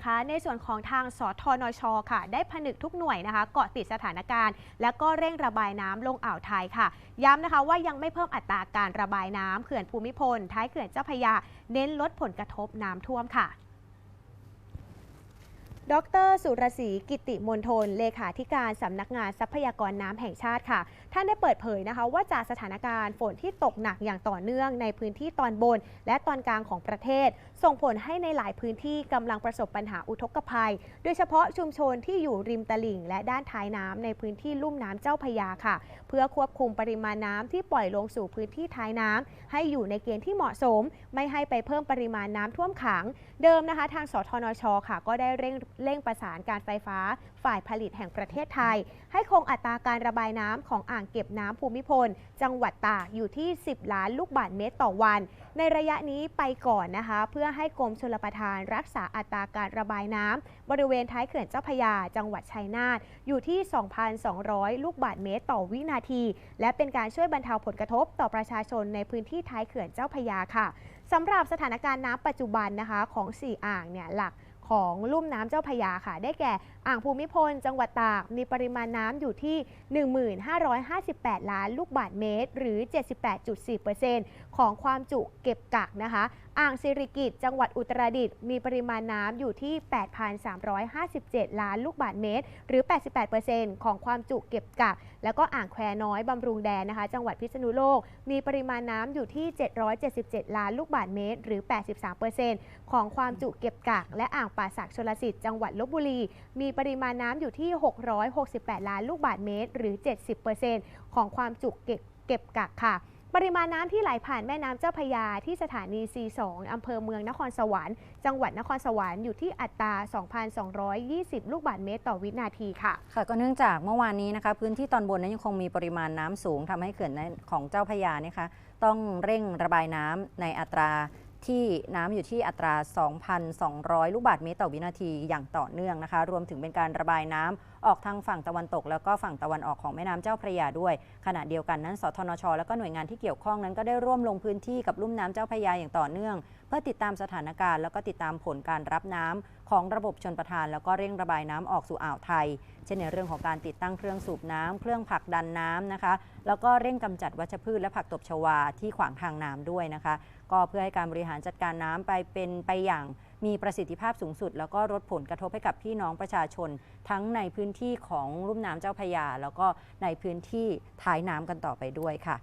นะคะ ในส่วนของทางสทนชค่ะ ได้ผนึกทุกหน่วยนะคะเกาะติดสถานการณ์ และก็เร่งระบายน้ำลงอ่าวไทยค่ะ ย้ำนะคะว่ายังไม่เพิ่มอัตราการระบายน้ำเขื่อนภูมิพล ท้ายเขื่อนเจ้าพยา เน้นลดผลกระทบน้ำท่วมค่ะ ดร สุรศรีกิติมนทนเลขาธิการสำนักงานทรัพยากรน้ำแห่งชาติค่ะ ท่านได้เปิดเผยนะคะว่าจากสถานการณ์ฝนที่ตกหนักอย่างต่อเนื่องในพื้นที่ตอนบน และตอนกลางของประเทศ ส่งผลให้ในหลายพื้นที่กำลังประสบปัญหาอุทกภัย โดยเฉพาะชุมชนที่อยู่ริมตลิ่ง และด้านท้ายน้ำในพื้นที่ลุ่มน้ำเจ้าพยาค่ะ เพื่อควบคุมปริมาณน้ำที่ปล่อยลงสู่พื้นที่ท้ายน้ำให้อยู่ในเกณฑ์ที่เหมาะสม ไม่ให้ไปเพิ่มปริมาณน้ำท่วมขัง เดิมนะคะ ทางสทนชค่ะ ก็ได้เร่งเร่งประสานการไฟฟ้า ฝ่ายผลิตแห่งประเทศไทย ให้คงอัตราการระบายน้ำของอ่างเก็บน้ำภูมิพล จังหวัดตากอยู่ที่ 10 ล้านลูกบาศก์เมตรต่อวัน ในระยะนี้ไปก่อนนะคะ เพื่อให้กรมชลประทานรักษาอัตราการระบายน้ำบริเวณท้ายเขื่อนเจ้าพยา จังหวัดชัยนาทอยู่ที่ 2,200 ลูกบาศก์เมตรต่อวินาที และเป็นการช่วยบรรเทาผลกระทบต่อประชาชนในพื้นที่ท้ายเขื่อนเจ้าพยาค่ะสำหรับสถานการณ์น้ำปัจจุบันนะคะของ 4 อ่างเนี่ยหลัก ของลุ่มน้ำเจ้าพยาค่ะ ได้แก่อ่างภูมิพล จังหวัดตาก มีปริมาณน้ำอยู่ที่ 1558 ล้านลูกบาทเมตร หรือ 78.4%ของความจุเก็บกักนะคะ อ่างสิริกิตจังหวัดอุตรดิตถ์มีปริมาณน้ำอยู่ที่ 8,357 ล้านลูกบาศก์เมตร หรือ 88%ของความจุเก็บกัก แล้วก็อ่างแควน้อยบำรุงแดนนะคะ จังหวัดพิษณุโลก มีปริมาณน้ำอยู่ที่ 777 ล้านลูกบาศก์เมตร หรือ 83%ของความจุเก็บกัก และอ่างป่าสักชลสิทธิ์จังหวัดลบบุรี มีปริมาณน้ำอยู่ที่ 668 ล้านลูกบาศก์เมตร หรือ 70%ของความจุเก็บเก็บกักค่ะ ปริมาณน้ำที่ไหลผ่านแม่น้ำเจ้าพยาที่สถานี C2 อำเภอเมืองนครสวรรค์ จังหวัดนครสวรรค์อยู่ที่อัตรา 2,220 ลูกบาศก์เมตรต่อวินาทีค่ะ ค่ะ ก็เนื่องจากเมื่อวานนี้นะคะ พื้นที่ตอนบนนั้นยังคงมีปริมาณน้ำสูงทำให้เขื่อนของเจ้าพยาเนี่ยคะต้องเร่งระบายน้ำในอัตรา ที่น้ำอยู่ที่อัตรา 2,200 ลูกบาศก์เมตรต่อวินาทีอย่างต่อเนื่องนะคะ รวมถึงเป็นการระบายน้ำออกทางฝั่งตะวันตก แล้วก็ฝั่งตะวันออกของแม่น้ำเจ้าพระยาด้วย ขณะเดียวกันนั้นสทนช และก็หน่วยงานที่เกี่ยวข้องนั้นก็ได้ร่วมลงพื้นที่กับลุ่มน้ำเจ้าพระยาอย่างต่อเนื่อง เพื่อติดตามสถานการณ์ แล้วก็ติดตามผลการรับน้ำของระบบชนประทาน แล้วก็เร่งระบายน้ำออกสู่อ่าวไทย เช่นในเรื่องของการติดตั้งเครื่องสูบน้ำเครื่องผลักดันน้ำนะคะ แล้วก็เร่งกำจัดวัชพืชและผักตบชวาที่ขวางทางน้ำด้วยนะคะ ก็เพื่อให้การบริหารจัดการน้ำไปเป็นไปอย่างมีประสิทธิภาพสูงสุด แล้วก็ลดผลกระทบให้กับพี่น้องประชาชน ทั้งในพื้นที่ของลุ่มน้ำเจ้าพยา แล้วก็ในพื้นที่ท้ายน้ำกันต่อไปด้วยค่ะ